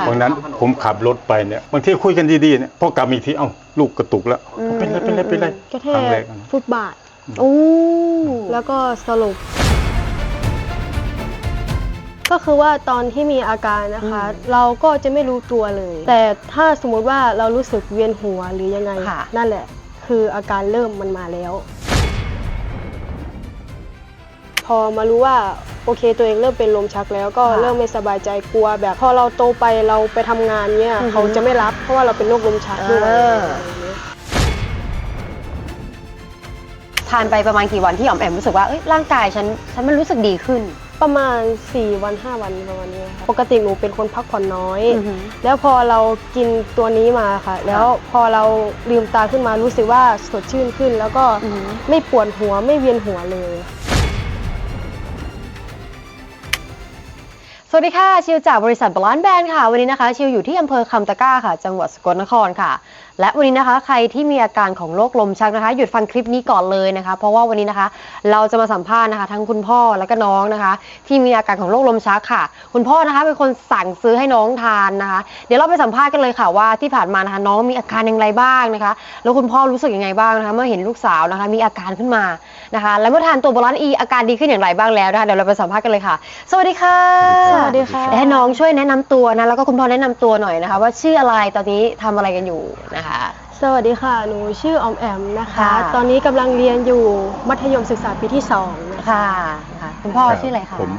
ค่ะวันนั้นผมขับรถไปเนี่ยบางทีคุยกันดีๆเนี่ยพอกลับมาอีกทีเอ้าลูกกระตุกแล้วอืม เป็นไรเป็นไรเป็นไรกระแทครั้งแรกกนะ ฟุตบาทโอ้แล้วก็สลบก็คือว่าตอนที่มีอาการนะคะ เราก็จะไม่รู้ตัวเลย แต่ถ้าสมมุติว่าเรารู้สึกเวียนหัวหรือยังไง ค่ะ นั่นแหละ คืออาการเริ่มมันมาแล้ว พอมารู้ว่าโอ เคตัวเองเริ่มเป็นลมชักแล้วก็ค่ะเริ่มไม่สบายใจกลัว แบบพอเราโตไปเราไปทำงานเนี่ยอือฮึ เขาจะไม่รับเพราะว่าเราเป็นโรคลมชักด้วยเอออะไรอย่างเงี้ยทานไปประมาณกี่วันที่อ๋อมแอมรู้สึกว่าเอ้ยร่างกายฉันฉันมันรู้สึกดีขึ้น ประมาณ 4 วัน 5 วันประมาณเนี้ยค่ะปกติหนูเป็นคนพักผ่อนน้อยอือหือแล้วพอเรากินตัวนี้มาค่ะ แล้วพอเราลืมตาขึ้นมารู้สึกว่าสดชื่นขึ้น แล้วก็อือหือไม่ปวดหัวไม่เวียนหัวเลย สวัสดีค่ะ ชิวจากบริษัทบลอนแบนค่ะ วันนี้นะคะ ชิวอยู่ที่อำเภอคำตะก้าค่ะ จังหวัดสกลนครค่ะ และวันนี้นะคะ ใครที่มีอาการของโรคลมชักนะคะ หยุดฟังคลิปนี้ก่อนเลยนะคะ เพราะว่าวันนี้นะคะ เราจะมาสัมภาษณ์นะคะ ทั้งคุณพ่อและก็น้องนะคะ ที่มีอาการของโรคลมชักค่ะ คุณพ่อนะคะเป็นคนสั่งซื้อให้น้องทานนะคะ เดี๋ยวเราไปสัมภาษณ์กันเลยค่ะว่าที่ผ่านมานะคะน้องมีอาการอย่างไรบ้างนะคะ แล้วคุณพ่อรู้สึกยังไงบ้างนะคะ เมื่อเห็นลูกสาวนะคะ มีอาการขึ้นมานะคะ แล้วเมื่อทานตัวบาลานซ์อีอาการดีขึ้นอย่างไรบ้างแล้วนะคะเดี๋ยวเราไปสัมภาษณ์กันเลยค่ะ สวัสดีค่ะสวัสดีค่ะเดี๋ยวให้น้องช่วยแนะนำตัวนะแล้วก็คุณพ่อแนะนำตัวหน่อยนะคะ ว่าชื่ออะไรตอนนี้ทำอะไรกันอยู่นะคะสวัสดีค่ะ หนูชื่อออมแอมนะคะ ค่ะ ตอนนี้กำลังเรียนอยู่มัธยมศึกษาปีที่2นะคะค่ะนะคะคุณพ่อชื่ออะไรคะผม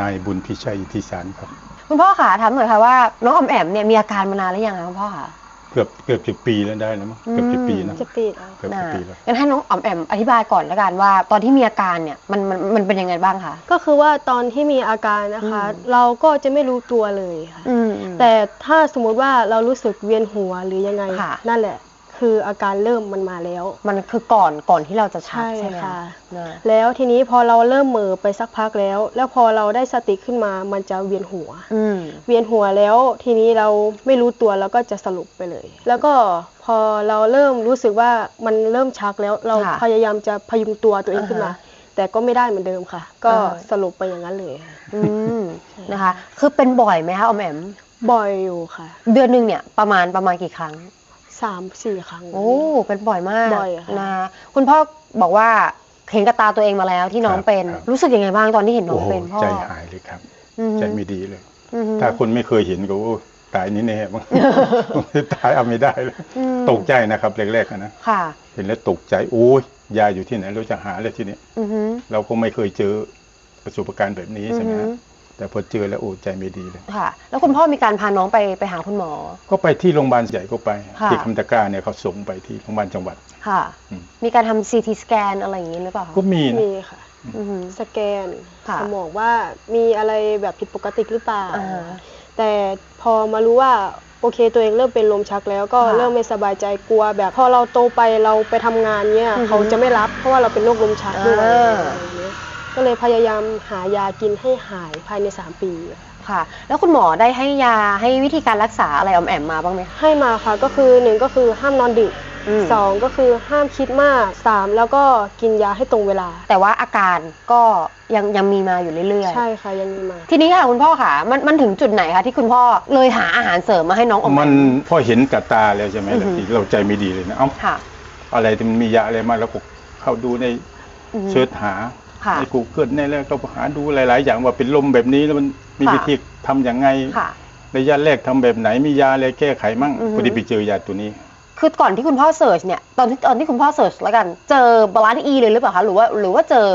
นายบุญพิชัยอิทธิสารครับ คุณพ่อค่ะถามหน่อยค่ะว่าน้องออมแอมเนี่ยมีอาการมานานหรือยังคะคุณพ่อคะ เกือบเกือบสิบปีแล้วได้แล้วมั้งเกือบสิบปีนะ จะปีแล้วเกือบสิบปีแล้ว งั้นให้น้องออมแอมอธิบายก่อนแล้วกันว่า ตอนที่มีอาการเนี่ยมันมันมันเป็นยังไงบ้างคะ ก็คือว่าตอนที่มีอาการนะคะ อืม เราก็จะไม่รู้ตัวเลยค่ะ อืม แต่ถ้าสมมุติว่าเรารู้สึกเวียนหัวหรือยังไง ค่ะ นั่นแหละ คืออาการเริ่มมันมาแล้ว มันคือก่อนก่อนที่เราจะชักใช่ใช่ไหมค่ะ นะแล้วทีนี้พอเราเริ่มเหม่อไปสักพักแล้ว แล้วพอเราได้สติขึ้นมามันจะเวียนหัว อืม เวียนหัวแล้วทีนี้เราไม่รู้ตัวแล้วก็จะสรุปไปเลย แล้วก็พอเราเริ่มรู้สึกว่ามันเริ่มชักแล้วเราค่ะพยายามจะพยุงตัวตัวเองขึ้นมา อ่าฮะแต่ก็ไม่ได้เหมือนเดิมค่ะ ก็อ่า สรุปไปอย่างนั้นเลยค่ะอืมนะคะ คือเป็นบ่อยไหมคะออมแอมบ่อยอยู่ค่ะ เดือนหนึ่งเนี่ยประมาณประมาณกี่ครั้ง สามสี่ครั้ง โอ้เป็นบ่อยมากบ่อยค่ะ นะคุณพ่อบอกว่าเห็นกับตาตัวเองมาแล้วที่น้องครับเป็นครับ รู้สึกยังไงบ้างตอนที่เห็นน้อโอ้งโหเป็นพ่อใจหายเลยครับ อืมใจไม่ดีเลย อืมถ้าคนไม่เคยเห็นก็โอ้ตายนี่แน่มั้งตายเอาไม่ได้เลยอืมตกใจนะครับแรกๆอะนะค่ะ เห็นแล้วตกใจโอ้ยยาอยู่ที่ไหนเราจะหาเลยที่นี้อือหือเราก็ไม่เคยเจอประสบการณ์แบบนี้ใช่ไหมอือฮึฮะ แต่พอเจอแล้วโอ้ใจไม่ดีเลย ค่ะ แล้วคุณพ่อมีการพาน้องไปไปหาคุณหมอ ก็ไปที่โรงพยาบาลใหญ่ก็ไปค่ะ ที่คำตะกร้าเนี่ยเขาส่งไปที่โรงพยาบาลจังหวัด ค่ะ อืม มีการทำซีทีสแกนอะไรอย่างนี้หรือเปล่าคะก็มีนะ มีค่ะ อือหือ สแกนค่ะ สมองว่ามีอะไรแบบผิดปกติหรือเปล่า อ่าฮะแต่พอมารู้ว่าโอเคตัวเองเริ่มเป็นลมชักแล้วก็ค่ะเริ่มไม่สบายใจกลัว แบบพอเราโตไปเราไปทำงานเนี่ยอือฮึเขาจะไม่รับเพราะว่าเราเป็นโรคลมชักด้วยเออออะไรอย่างเงี้ย ก็เลยพยายามหายากินให้หายภายใน 3 ปี ค่ะ แล้วคุณหมอได้ให้ยาให้วิธีการรักษาอะไรออมแอมมาบ้างไหมคะให้มาค่ะก็คือหนึ่งก็คือห้ามนอนดึกอืมสองก็คือห้ามคิดมากสามแล้วก็กินยาให้ตรงเวลา แต่ว่าอาการก็ยังยังมีมาอยู่เรื่อยๆ ใช่ค่ะยังมีมา ทีนี้ค่ะคุณพ่อค่ะมันมันถึงจุดไหนคะที่คุณพ่อเลยหาอาหารเสริมมาให้น้องออมแอมันพอเห็นกับตาแล้วใช่ไหมอือฮึทีเราใจไม่ดีเลยนะเอ้าค่ะ อะไรที่มันมียาอะไรมาแล้วก็เข้าดูในอือฮึเสิร์ชหาค่ะ ในกูเกิลในแล้วก็หาดูหลาย ๆ อย่างว่าเป็นลมแบบนี้แล้วมันมีค่ะวิธีทำอย่างไงค่ะระยะแรกทำแบบไหนมียาอะไรแก้ไขมั่งอือฮึพอดีไปเจอยาตัวนี้ คือก่อนที่คุณพ่อเสิร์ชเนี่ยตอนที่ตอนที่คุณพ่อเสิร์ชแล้วกัน เจอบาลานซ์อีเลยหรือเปล่าคะหรือว่าหรือว่าเจอ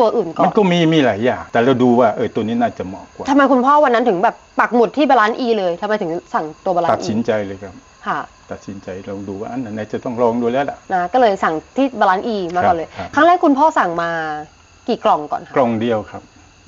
ตัวอื่นก่อมันนก็มีมีหลายอย่างแต่เราดูว่าเออตัวนี้น่าจะเหมาะกว่าทำไมคุณพ่อวันนั้นถึงแบบปักหมุดที่บาลานซ์อีเลยทำไมถึงสั่งตัวบาลานตัดซ์อีสินใจเลยครับค่ะตัดสินใจลองดูว่าอันไหนจะต้องลองดูแล้วล่ะนะก็เลยสั่งที่บาลานซ์อีมาก่อนเลยครับครั้งแรกคุณพ่อสั่งมา กี่กล่องก่อนคะกล่องเดียวครับ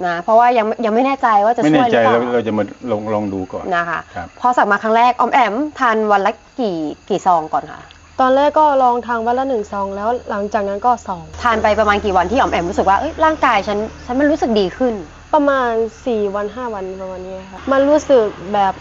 นะเพราะว่ายังยังไม่แน่ใจว่าจะไม่ช่แน่วยหใจรือเปเราล่าเราจะมาลองลองดูก่อน นะคะครับ พอสั่งมาครั้งแรกออมแอมทานวันละกี่กี่ซองก่อนคะตอนแรกก็ลองทางวันละหนึ่งซองแล้วหลังจากนั้นก็สองทานไปประมาณกี่วันที่ออมแอมรู้สึกว่าเอ้ยร่างกายฉันฉันมันรู้สึกดีขึ้น ประมาณ 4 วัน 5 วันประมาณนี้ค่ะมันรู้สึกแบบ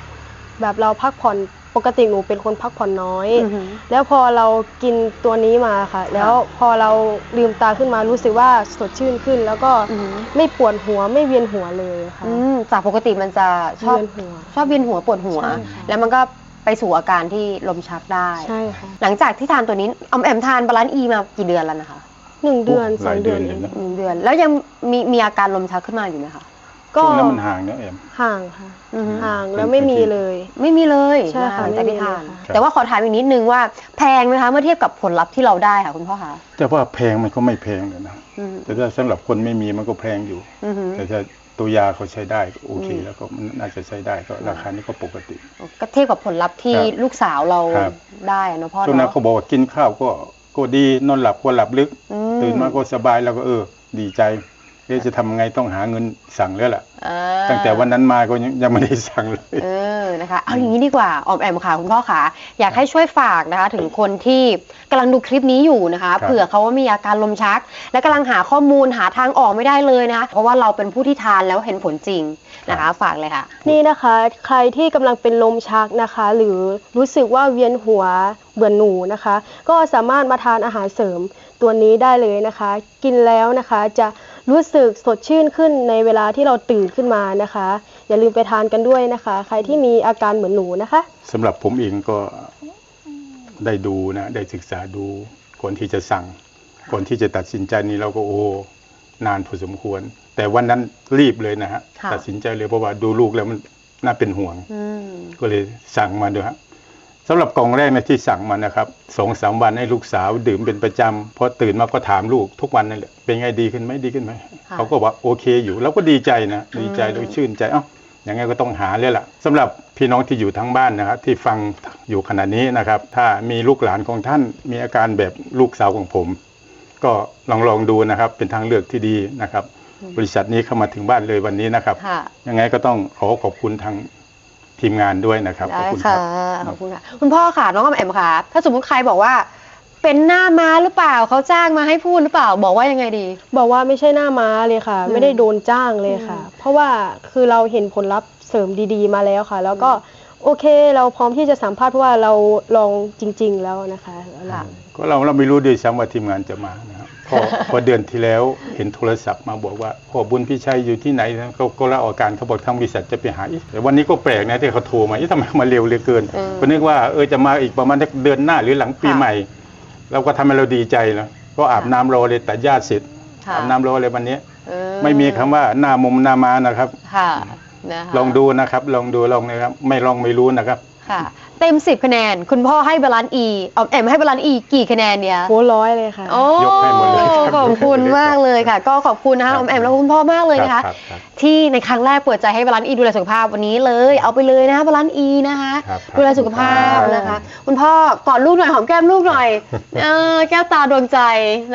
แบบเราพักผ่อน ปกติหนูเป็นคนพักผ่อนน้อย อือหือ แล้วพอเรากินตัวนี้มาค่ะ แล้วพอเราลืมตาขึ้นมารู้สึกว่าสดชื่นขึ้น แล้วก็อือหือ ไม่ปวดหัวไม่เวียนหัวเลยค่ะอืมจากปกติมันจะชอบเวียนหัว ชอบเวียนหัวปวดหัว ใช่ค่ะ แล้วมันก็ไปสู่อาการที่ลมชักได้ ใช่ค่ะหลังจากที่ทานตัวนี้ออมแอมทานบาลานซ์อีมากี่เดือนแล้วนะคะหนึ่งเดือนโอ้สองหลายเดืเดืออนนเออยู่งนะ หนึ่งเดือนแล้วยังมีมีอาการลมชักขึ้นมาอยู่ไหมคะ ก็ช่วงนั้นมันห่างนะแอมห่างค่ะ อือฮึห่างแล้วไม่มีเลย ไม่มีเลยใช่ค่ะหลังจากที่ทานไม่มีเลยค่ะ แต่ว่าขอถามอีกนิดนึงว่าแพงไหมคะเมื่อเทียบกับผลลัพธ์ที่เราได้ค่ะคุณพ่อคะจะว่าแพงมันก็ไม่แพงเลยนะ อืมแต่ถ้าสำหรับคนไม่มีมันก็แพงอยู่ อือหือแต่ถ้าตัวยาเขาใช้ได้ก็โอเค อืม แล้วก็มันน่าจะใช้ได้ก็ราคานี้ก็ปกติ ก็เทียบกับผลลัพธ์ที่ครับลูกสาวเราครับ ได้อะเนาะพ่อช่วงนั้นเนาะเขาบอกว่ากินข้าวก็ก็ดีนอนหลับก็หลับลึก อืตื่นมาก็สบายแล้วก็เออ ดีใจ เอ๊ะจะทำไงต้องหาเงินสั่งแล้วล่ะอ่าตั้งแต่วันนั้นมาก็ยังยังไม่ได้สั่งเลยเออนะคะเอาอย่างนี้ดีกว่าออมแอมค่ะคุณพ่อค่ะ อยากให้ช่วยฝากนะคะ ถึงคนที่กำลังดูคลิปนี้อยู่นะคะครับเผื่อเขาว่ามีอาการลมชัก และกำลังหาข้อมูลหาทางออกไม่ได้เลยนะคะเพราะว่าเราเป็นผู้ที่ทานแล้วเห็นผลจริงนะคะ ฝากเลยค่ะ นี่นะคะ ใครที่กำลังเป็นลมชักนะคะ หรือรู้สึกว่าเวียนหัวเบื่อหนูนะคะ ก็สามารถมาทานอาหารเสริมตัวนี้ได้เลยนะคะ กินแล้วนะคะจะ รู้สึกสดชื่นขึ้นในเวลาที่เราตื่นขึ้นมานะคะ อย่าลืมไปทานกันด้วยนะคะ ใครที่มีอาการเหมือนหนูนะคะสำหรับผมเองก็ได้ดูนะได้ศึกษาดูก่อนที่จะสั่งก่อนที่จะตัดสินใจนี้เราก็โอ้นานพอสมควร แต่วันนั้นรีบเลยนะฮะค่ะตัดสินใจเลยเพราะว่าดูลูกแล้วมันน่าเป็นห่วงอืมก็เลยสั่งมาด้วยฮะ สำหรับกล่องแรกนะที่สั่งมานะครับสองสามวันให้ลูกสาวดื่มเป็นประจำพอตื่นมาก็ถามลูกทุกวันนั่นแหละเป็นไงดีขึ้นไหมดีขึ้นไหมค่ะเขาก็ว่าโอเคอยู่เราก็ดีใจนะดีใจแล้วชื่นใจเอ้าอย่างไงก็ต้องหาเลยล่ะสำหรับพี่น้องที่อยู่ทั้งบ้านนะครับที่ฟังอยู่ขณะนี้นะครับ ถ้ามีลูกหลานของท่านมีอาการแบบลูกสาวของผม ก็ลองลองดูนะครับ เป็นทางเลือกที่ดีนะครับ บริษัทนี้เข้ามาถึงบ้านเลยวันนี้นะครับ ค่ะ ยังไงก็ต้องขอขอบคุณทาง ทีมงานด้วยนะครับขอบได้คุณคค่ะรับ ขอบคุณค่ะ คุณพ่อค่ะน้องออมแอมค่ะ ถ้าสมมุติใครบอกว่า เป็นหน้าม้าหรือเปล่าเขาจ้างมาให้พูดหรือเปล่าบอกว่ายังไงดี บอกว่าไม่ใช่หน้าม้าเลยค่ะ อืมไม่ได้โดนจ้างเลยค่ะเพราะว่าคือเราเห็นผลลัพธ์เสริมดีๆมาแล้วค่ะ แล้วก็โอเคเราพร้อมที่จะสัมภาษณ์เพราะว่าเราลองจริง ๆ แล้วนะคะแล้วเรา ค่ะ ก็เราเราไม่รู้ด้วยซ้ำว่าทีมงานจะมานะครับ พอพอเดือนที่แล้วเห็นโทรศัพท์มาบอกว่าพ่อบุญพี่ชัยอยู่ที่ไหนนะเขาก็เล่าอาการเขาบอกทางบริษัทจะไปหาอีกแต่วันนี้ก็แปลกนะที่เขาโทรมาอีทำไมมาเร็วเหลือเกินเออก็นึกว่าเออจะมาอีกประมาณสักเดือนหน้าหรือหลังปีค่ะใหม่ เราก็ทำให้เราดีใจนะก็อาบน้ำรอเลยแต่ญาติเสร็จค่ะอาบน้ำรอเลยวันนี้เออไม่มีคำว่าหน้ามุมหน้ามานะครับค่ะนะคะลองดูนะครับ ลองดูลองนะครับ ไม่ลองไม่รู้นะครับค่ะ เต็มสิบคะแนน คุณพ่อให้บาลานซ์อีออมแอมให้บาลานซ์อีกี่คะแนนเนี่ยโหร้อยเลยค่ะ โอ้ยกให้หมดเลยครับขอบคุณมากเลยค่ะ ก็ขอบคุณนะคะครัอบอมแอมและคุณพ่อมากเลยนะคะ รับครับ ที่ในครั้งแรกเปิดใจให้บาลานซ์อีดูแลสุขภาพวันนี้เลย เอาไปเลยนะคะบาลานซ์อีนะคะครับดูแลสุขภาพนะคะ คุณพ่อกอดลูกหน่อยหอมแก้มลูกหน่อยเออแก้วตาดวงใจ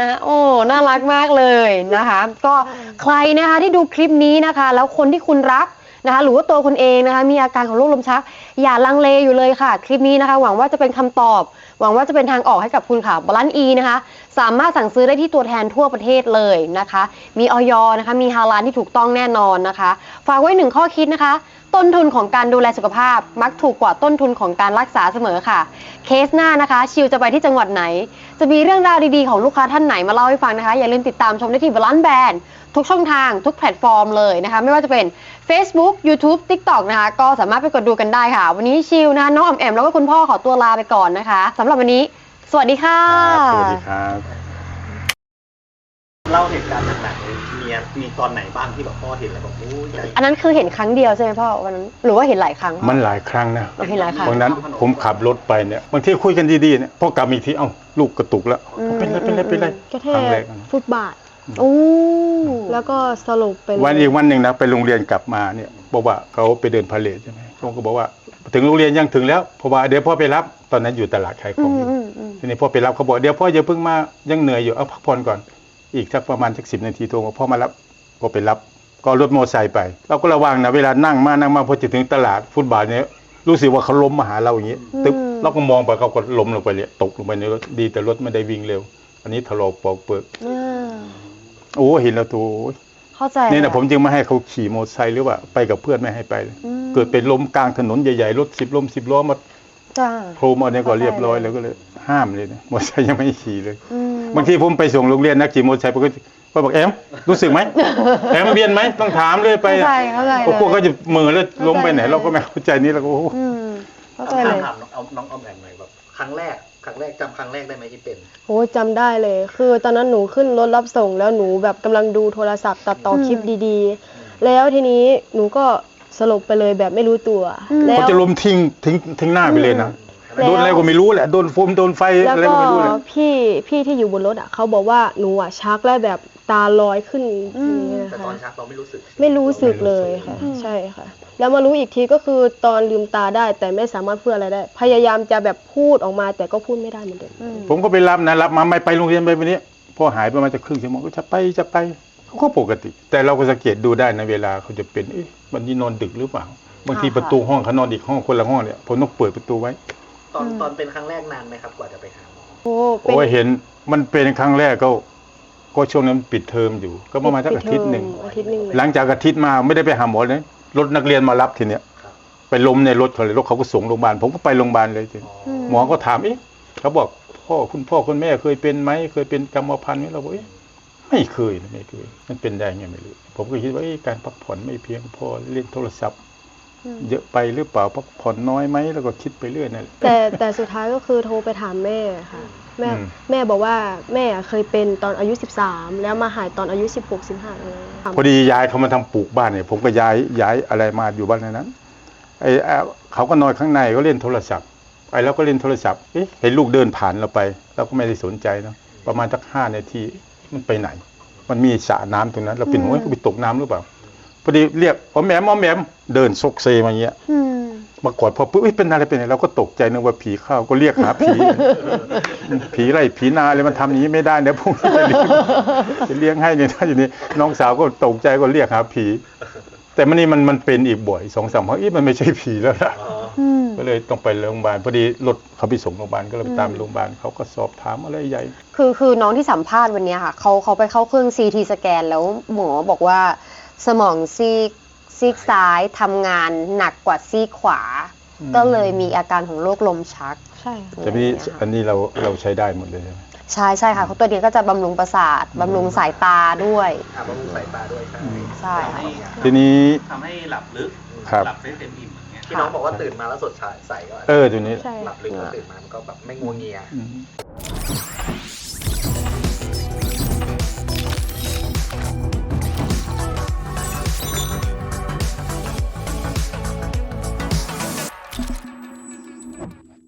นะโอ้น่ารักมากเลยนะคะ ก็ใครนะคะที่ดูคลิปนี้นะคะ แล้วคนที่คุณรัก นะคะหรือว่าตัวคุณเองนะคะมีอาการของโรคลมชัก อย่าลังเลอยู่เลยค่ะ คลิปนี้นะคะ หวังว่าจะเป็นคำตอบ หวังว่าจะเป็นทางออกให้กับคุณค่ะบาลานซ์อีนะคะ สามารถสั่งซื้อได้ที่ตัวแทนทั่วประเทศเลยนะคะ มีออยนะคะมีฮาลาลที่ถูกต้องแน่นอนนะคะ ฝากไว้หนึ่งข้อคิดนะคะต้นทุนของการดูแลสุขภาพ มักถูกกว่าต้นทุนของการรักษาเสมอค่ะ เคสหน้านะคะ ชิวจะไปที่จังหวัดไหน จะมีเรื่องราวดีๆของลูกค้าท่านไหนมาเล่าให้ฟังนะคะ อย่าลืมติดตามชมได้ที่บาลานซ์แบน ทุกช่องทางทุกแพลตฟอร์มเลยนะคะไม่ว่าจะเป็น Facebook YouTube TikTok นะคะก็สามารถไปกดดูกันได้ค่ะ วันนี้ชิวนะคะน้องออมแอมแล้วก็คุณพ่อขอตัวลาไปก่อนนะคะสำหรับวันนี้ สวัสดีค่ะครับสวัสดีครับเล่าเหตุการณ์หนักๆเลยมีมีตอนไหนบ้างที่แบบพ่อเห็นแล้วแบบโอ้ยใจอันนั้นคือเห็นครั้งเดียวใช่ไหมพ่อวันนั้นหรือว่าเห็นหลายครั้งมันหลายครั้งนะเราเห็นหลายครั้งบางนั้นผมขับรถไปเนี่ยบางทีคุยกันดีๆเนี่ยพอกลับมาอีกทีเอ้าลูกกระตุกแล้วอืมเป็นไรเป็นไรเป็นไรกระแทครั้งแรกกนะ ฟุตบาท โอ้แล้วก็สลบไปเลยวันอีกวันหนึ่งนะไปโรงเรียนกลับมาเนี่ยบอกว่าเขาไปเดินพาเลทใช่ไหมผมก็บอกว่า ถึงโรงเรียนยังถึงแล้วเพราะว่าเดี๋ยวพ่อไปรับตอนนั้นอยู่ตลาดขายขอืองมอยู่อืมอืมทีนี้พ่อไปรับเขาบอกเดี๋ยวพ่ออย่าเพิ่งมายังเหนื่อยอยู่เอาพักผ่อนก่อนอีกสักประมาณสักสิบนาทีโทรมาพ่อมารับก็ไปรับ ก็รถมอเตอร์ไซค์ไป เราก็ระวังนะเวลานั่งมานั่งมาพอจะถึงตลาดฟุตบาทเนี่ยรู้สึกว่าเขาล้มมาหาเราอย่างนี้ตึ๊บเราก็มองไปเขาก็ล้มลงไปเลยตกลงไปในรถดีแต่รถไม่ได้วิ่งเร็ว อันนี้ถลอกปอกเปิกอ่า โอ้เห็นแล้วตัวเข้าใจนี่นะค่ผมจึงไม่ให้เขาขี่มอเตอร์ไซค์หรือว่าไปกับเพื่อนไม่ให้ไปเลยอืมเกิดเป็นล้มกลางถนนใหญ่ๆรถสิบล้มสิบล้อมาจ้าโครมเอาเนี่ยก็เรียบร้อยแล้วก็เลย ห้ามเลยนะมอเตอร์ไซค์ยังไม่ให้ขี่เลยอืมบางทีผมไปส่งโรงเรียนนักขี่มอเตอร์ไซค์ผมก็ก็บอกแอมรู้สึกไหมแอมเวียนไหมต้องถามเลยไปเข้าใจเข้าใจพวกพวกเลยก็จะมือแล้วล้มไปไหนเข้าใจเราก็ไม่เข้าใจนี่เราก็โอ้โหอืมเข้าใจถามเลยถามน้องเอาน้องออมแอมหน่อยแบบครั้งแรก ครั้งแรกจำครั้งแรกได้ไหมที่เป็น โอ้จำได้เลย คือตอนนั้นหนูขึ้นรถรับส่งแล้วหนูแบบกำลังดูโทรศัพท์ตัดต่อคลิปดีๆ แล้วทีนี้หนูก็สลบไปเลยแบบไม่รู้ตัวอืม แล้เขาว จะล้มทิ้งทิ้งทิ้งหน้าไปเลยนะ แล้ว โดนอะไรก็ไม่รู้แหละ โดนโฟมโดนไฟแล้วอะไรก็ก็ไม่รู้แหละ พี่พี่ที่อยู่บนรถอะเขาบอกว่าหนูอะชักแล้วแบบ ตาลอยขึ้นอย่างนี้นะแต่คะตอนชักเราไม่รู้สึกไม่รู้สึกเลยค่ะใช่ค่ะ แล้วมารู้อีกทีก็คือตอนลืมตาได้แต่ไม่สามารถพูดอะไรได้ พยายามจะแบบพูดออกมาแต่ก็พูดไม่ได้เหมือนเดิมอืมผมก็ไปรับนะรับมาไม่ไปโรงเรียนไปวันนี้พอหายประมาณจะครึ่งชั่วโมงก็จะไปจะไปเขาก็ปกติ แต่เราก็สังเกตดูได้นะเวลาเขาจะเป็นเอ๊ะวันนี้นอนดึกหรือเปล่าบางทีค่ะ ประตูห้องเขานอนอีกห้องคนละห้องเนี่ยผมต้องเปิดประตูไว้ตอนตอนเป็นครั้งแรกนานไหมครับกว่าจะไปหาหมอ โอ้เป็น โอ้ยเห็นมันเป็นครั้งแรกก็ ก็ช่วงนั้นปิดเทอมอยู่ ก็ประมาณสักอาทิตย์หนึ่งอาทิตย์หนึ่งเลยหลังจากอาทิตย์มาไม่ได้ไปหาหมอเลยรถนักเรียนมารับทีเนี้ยครับไปล้มในรถเขาเลยรถเขาก็ส่งโรงพยาบาลผมก็ไปโรงพยาบาลเลยทีอ๋อมหมอก็ถามเอ๊ะเขาบอกพ่อคุณพ่อคุณแม่เคยเป็นไหมเคยเป็นกรรมพันธุ์ไหมเราบอกเอ๊ะไม่เคยนะไม่เคยมันเป็นได้ไงไม่รู้ผมก็คิดว่าเอ๊ะการพักผ่อนไม่เพียงพอเล่นโทรศัพท์ เยอะไปหรือเปล่าพักผ่อนน้อยไหมแล้วก็คิดไปเรื่อยนั่นแหละแต่แต่สุดท้ายก็คือโทรไปถามแม่ค่ะ แม่อืมแม่บอกว่าแม่เคยเป็นตอนอายุ 13 แล้วมาหายตอนอายุ 16 15เลยพอดีย้ายเขามาทำปลูกบ้านเนี่ยผมก็ย้ายย้ายอะไรมาอยู่บ้านในนั้นไอ้เอ่อเขาก็นอนข้างในก็เล่นโทรศัพท์ไอ้เราก็เล่นโทรศัพท์เอ๊ะเห็นลูกเดินผ่านเราไปเราก็ไม่ได้สนใจนะประมาณสักห้านาทีมันไปไหน มันมีสระน้ำตรงนั้น เราเป็นหัวไปตกน้ำหรือเปล่า พอดีเรียกอ๋อแหมมอ๋อแหมมเดินซกเซมาอย่างเงี้ยอืมมากอดพอปุ๊บเอ้ยเป็นอะไรเป็นอะไรเราก็ตกใจนึกว่าผีเข้าก็เรียกหาผี ผีไรผีนาอะไรมันทำอย่างนี้ไม่ได้นะพวกนี้จะเลี้ยงจะเลี้ยงให้เนี่ยถ้าอย่างนี้น้องสาวก็ตกใจก็เรียกหาผี แต่มันนี่มันมันเป็นอีกบ่อยสองสามครั้งเอ๊ะมันไม่ใช่ผีแล้วนะอ๋ออืมก็เลยต้องไปโรงพยาบาลพอดีรถเขาไปส่งโรงพยาบาลก็เลยไปตามโรงพยาบาลเขาก็สอบถามอะไรใหญ่ คือคือน้องที่สัมภาษณ์วันเนี้ยค่ะเขาเขาไปเข้าเครื่อง CT สแกนแล้วหมอบอกว่า สมองซีกซีกซ้ายทำงานหนักกว่าซีกขวา อืม ก็เลยมีอาการของโรคลมชักใช่ค่ะแต่นี่อย่างเงี้ยค่ะอันนี้เราเราใช้ได้หมดเลยใช่ไหม ใช่ใช่ค่ะเขาตัวนี้ก็จะบำรุงประสาทบำรุงสายตาด้วย อะบำรุงสายตาด้วยใช่ใช่ค่ะทีนี้ ทำให้หลับลึก ครับ หลับได้เต็มอิ่มอย่างเงี้ย ที่น้องบอกว่าตื่นมาแล้วสดใสก็เออตัวนี้ ใช่ หลับลึกแล้วตื่นมามันก็แบบไม่งัวเงีย อืม